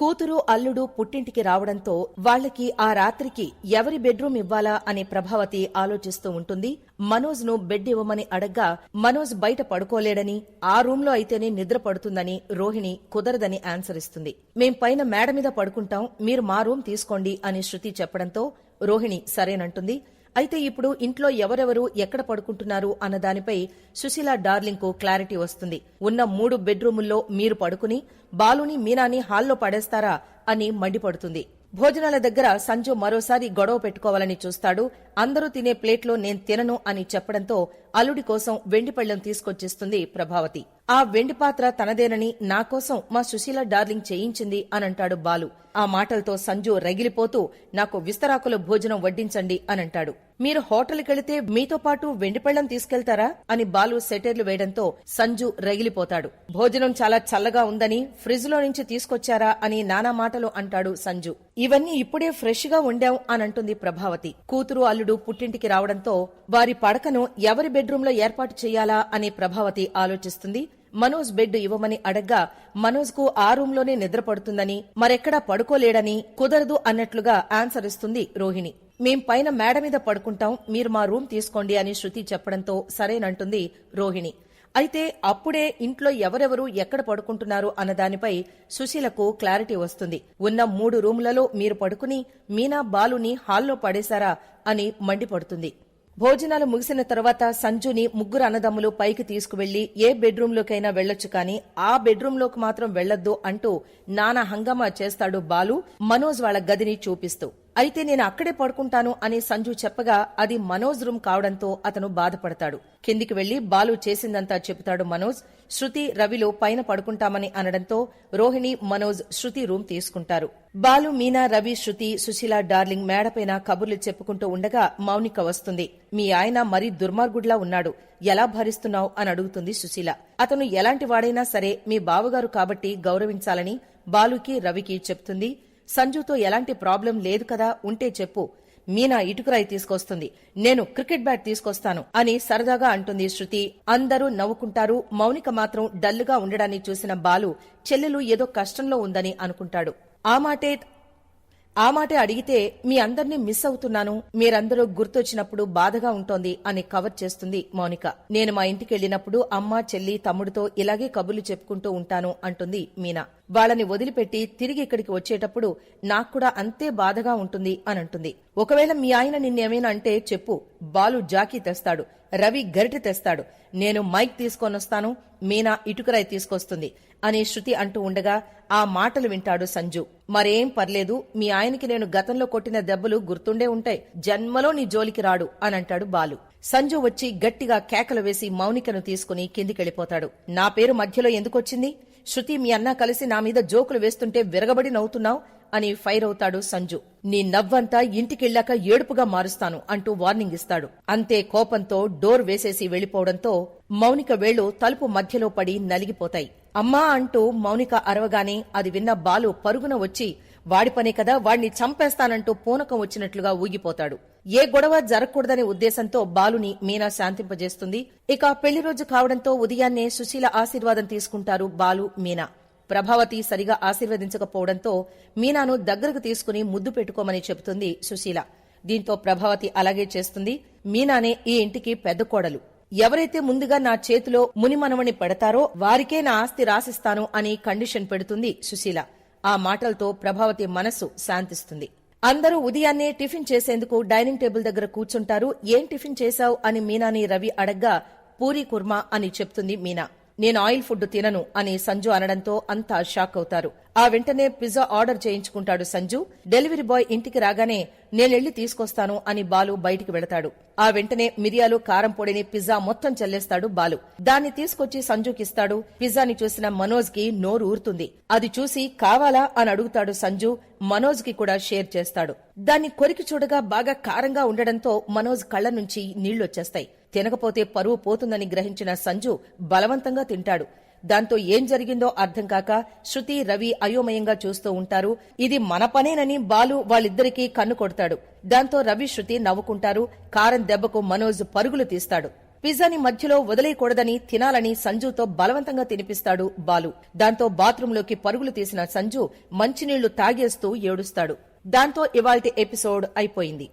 కూతురు అల్లుడు పుట్టింటికి రావడంతో వాళ్ళకి ఆ రాత్రికి ఎవరి బెడ్రూమ్ ఇవ్వాలా అని ప్రభావతి ఆలోచిస్తూ ఉంటుంది. మనోజ్ను బెడ్ ఇవ్వమని అడగ్గా మనోజ్ బయట పడుకోలేడని ఆ రూంలో అయితేనే నిద్ర పడుతుందని రోహిణి కుదరదని ఆన్సర్ ఇస్తుంది. మేం పైన మేడ మీద పడుకుంటాం మీరు మా రూమ్ తీసుకోండి అని శృతి చెప్పడంతో రోహిణి సరేనంటుంది. అయితే ఇప్పుడు ఇంట్లో ఎవరెవరు ఎక్కడ పడుకుంటున్నారు అన్న దానిపై సుశీల డార్లింగ్కు క్లారిటీ వస్తుంది. ఉన్న మూడు బెడ్రూముల్లో మీరు పడుకుని బాలుని మీనాని హాల్లో పడేస్తారా అని మండిపడుతుంది. భోజనాల దగ్గర సంజు మరోసారి గొడవ పెట్టుకోవాలని చూస్తాడు. అందరూ తినే ప్లేట్లో నేను తినను అని చెప్పడంతో అల్లుడి కోసం వెండి పళ్ళెం తీసుకొచ్చేస్తుంది ప్రభావతి. ఆ వెండి పాత్ర తనదేనని నా కోసం మా సుశీల డార్లింగ్ చేయించింది అనంటాడు బాలు. ఆ మాటలతో సంజు రగిలిపోతూ నాకు విస్తరాకుల భోజనం వడ్డించండి అనంటాడు. మీరు హోటల్కెళితే మీతో పాటు వెండిపళ్ళం తీసుకెళ్తారా? అని బాలు సెటైర్లు వేయడంతో సంజు రగిలిపోతాడు. భోజనం చాలా చల్లగా ఉందని ఫ్రిజ్లో నుంచి తీసుకొచ్చారా అని నానా మాటలు అంటాడు సంజు. ఇవన్నీ ఇప్పుడే ఫ్రెష్గా వండాం అనంటుంది ప్రభావతి. కూతురు అల్లుడు పుట్టింటికి రావడంతో వారి పడకను ఎవరి బెడ్రూంలో ఏర్పాటు చేయాలా అని ప్రభావతి ఆలోచిస్తుంది. మనోజ్ బెడ్ ఇవ్వమని అడగ్గా మనోజ్కు ఆ రూంలోనే నిద్ర పడుతుందని మరెక్కడా పడుకోలేడని కుదరదు అన్నట్లుగా ఆన్సర్ ఇస్తుంది రోహిణి. మేం పైన మేడ మీద పడుకుంటాం మీరు మా రూమ్ తీసుకోండి అని శృతి చెప్పడంతో సరేనంటుంది రోహిణి. అయితే అప్పుడే ఇంట్లో ఎవరెవరు ఎక్కడ పడుకుంటున్నారు అన్న దానిపై సుశీలకు క్లారిటీ వస్తుంది. ఉన్న మూడు రూములలో మీరు పడుకుని మీనా బాలుని హాల్లో పడేశారా అని మండిపడుతుంది. భోజనాలు ముగిసిన తర్వాత సంజుని ముగ్గురు అన్నదమ్ములు పైకి తీసుకువెళ్ళి ఏ బెడ్రూంలోకైనా వెళ్ళొచ్చు కానీ ఆ బెడ్రూంలోకి మాత్రం వెళ్ళొద్దు అంటూ నానా హంగామా చేస్తాడు బాలు మనోజ్ వాళ్ళ గదిని చూపిస్తూ. అయితే నేను అక్కడే పడుకుంటాను అని సంజు చెప్పగా అది మనోజ్ రూమ్ కావడంతో అతను బాధపడతాడు. కిందికి వెళ్ళి బాలు చేసిందంతా చెబుతాడు మనోజ్. శృతి రవిలో పైన పడుకుంటామని అనడంతో రోహిణి మనోజ్ శృతి రూమ్ తీసుకుంటారు. బాలు మీనా రవి శృతి సుశీల డార్లింగ్ మేడపైన కబుర్లు చెప్పుకుంటూ ఉండగా మౌనిక వస్తుంది. మీ ఆయన మరీ దుర్మార్గుడ్లా ఉన్నాడు. ఎలా భరిస్తున్నావు అని అడుగుతుంది సుశీల. అతను ఎలాంటి వాడైనా సరే మీ బావగారు కాబట్టి గౌరవించాలని బాలుకి రవికి చెప్తుంది. సంజుతో ఎలాంటి ప్రాబ్లం లేదు కదా ఉంటే చెప్పు. మీనా ఇటుకురాయి తీసుకొస్తుంది. నేను క్రికెట్ బ్యాట్ తీసుకొస్తాను అని సరదాగా అంటుంది శృతి. అందరూ నవ్వుకుంటారు. మౌనిక మాత్రం డల్లుగా ఉండడాన్ని చూసిన బాలు చెల్లెలు ఏదో కష్టంలో ఉందని అనుకుంటాడు. ఆ మాటే ఆ మాటే అడిగితే మీ అందర్నీ మిస్ అవుతున్నాను. మీరందరూ గుర్తొచ్చినప్పుడు బాధగా ఉంటోంది అని కవర్ చేస్తుంది మౌనిక. నేను మా ఇంటికి వెళ్ళినప్పుడు అమ్మ చెల్లి తమ్ముడితో ఇలాగే కబుర్లు చెప్పుకుంటూ ఉంటాను అంటుంది మీనా. వాళ్ళని వదిలిపెట్టి తిరిగి ఇక్కడికి వచ్చేటప్పుడు నాకు కూడా అంతే బాధగా ఉంటుంది అని అంటుంది ఒకవేళ మీ ఆయన నిన్నేమైనా అంటే చెప్పు బాలు జాకీ తెస్తాడు రవి గరిట తెస్తాడు నేను మైక్ తీసుకొనొస్తాను మీనా ఇటుకరాయి తీసుకొస్తుంది అని శృతి అంటూ ఉండగా ఆ మాటలు వింటాడు సంజు. మరేం పర్లేదు మీ ఆయనకి నేను గతంలో కొట్టిన దెబ్బలు గుర్తుండే ఉంటాయి జన్మలో నీ జోలికి రాడు అని అంటాడు బాలు. సంజు వచ్చి గట్టిగా కేకలు వేసి మౌనికను తీసుకుని కిందికెళ్ళిపోతాడు నా పేరు మధ్యలో ఎందుకొచ్చింది? శృతి మీ అన్న కలిసి నా మీద జోకులు వేస్తుంటే విరగబడి నవ్వుతున్నావు అని ఫైర్ అవుతాడు సంజు. నీ నవ్వంతా ఇంటికెళ్ళాక ఏడుపుగా మారుస్తాను అంటూ వార్నింగ్ ఇస్తాడు. అంతే కోపంతో డోర్ వేసేసి వెళ్ళిపోవడంతో మౌనిక వేళ్ళు తలుపు మధ్యలో పడి నలిగిపోతాయి. అమ్మా అంటూ మౌనిక అరవగానే అది విన్న బాలు పరుగున వచ్చి వాడి పనే కదా వాడిని చంపేస్తానంటూ పూనకం వచ్చినట్లుగా ఊగిపోతాడు. ఏ గొడవ జరగకూడదనే ఉద్దేశంతో బాలుని మీనా శాంతింపజేస్తుంది. ఇక పెళ్ళి రోజు కావడంతో ఉదయాన్నే సుశీల ఆశీర్వాదం తీసుకుంటారు బాలు మీనా. ప్రభావతి సరిగా ఆశీర్వదించకపోవడంతో మీనాను దగ్గరకు తీసుకుని ముద్దు పెట్టుకోమని చెబుతుంది సుశీల. దీంతో ప్రభావతి అలాగే చేస్తుంది. మీనానే ఈ ఇంటికి పెద్ద కోడలు. ఎవరైతే ముందుగా నా చేతిలో మునిమనవని పెడతారో వారికే నా ఆస్తి రాసిస్తాను అని కండిషన్ పెడుతుంది సుశీల. ఆ మాటలతో ప్రభావతి మనస్సు శాంతిస్తుంది. అందరూ ఉదయాన్నే టిఫిన్ చేసేందుకు డైనింగ్ టేబుల్ దగ్గర కూర్చుంటారు. ఏం టిఫిన్ చేశావు? అని మీనాని రవి అడగ్గా పూరీ కుర్మా అని చెప్తుంది మీనా. నేను ఆయిల్ ఫుడ్ తినను అని సంజు అనడంతో అంతా షాక్ అవుతారు. ఆ వెంటనే పిజ్జా ఆర్డర్ చేయించుకుంటాడు సంజు. డెలివరీ బాయ్ ఇంటికి రాగానే నేనెళ్ళి తీసుకొస్తాను అని బాలు బయటికి వెళతాడు. ఆ వెంటనే మిరియాలు కారం పొడిని పిజ్జా మొత్తం చల్లేస్తాడు బాలు. దాన్ని తీసుకొచ్చి సంజుకిస్తాడు. పిజ్జాని చూసిన మనోజ్కి నోరు ఊరుతుంది. అది చూసి కావాలా అని అడుగుతాడు సంజు. మనోజ్కి కూడా షేర్ చేస్తాడు. దాన్ని కొరికి చూడగా బాగా కారంగా ఉండడంతో మనోజ్ కళ్ళ నుంచి నీళ్ళొచ్చేస్తాయి తినకపోతే పరువు పోతుందని గ్రహించిన సంజు బలవంతంగా తింటాడు. దాంతో ఏం జరిగిందో అర్థం కాక శృతి రవి అయోమయంగా చూస్తూ ఉంటారు. ఇది మన పనేనని బాలు వాళ్ళిద్దరికీ కన్ను కొడతాడు. దాంతో రవి శృతి నవ్వుకుంటారు. కారం దెబ్బకు మనోజ్ పరుగులు తీస్తాడు. పిజ్జాని మధ్యలో వదిలేయకూడదని తినాలని సంజుతో బలవంతంగా తినిపిస్తాడు బాలు. దాంతో బాత్రూంలోకి పరుగులు తీసిన సంజు మంచినీళ్ళు తాగేస్తూ ఏడుస్తాడు. దాంతో ఇవాల్టి ఎపిసోడ్ అయిపోయింది.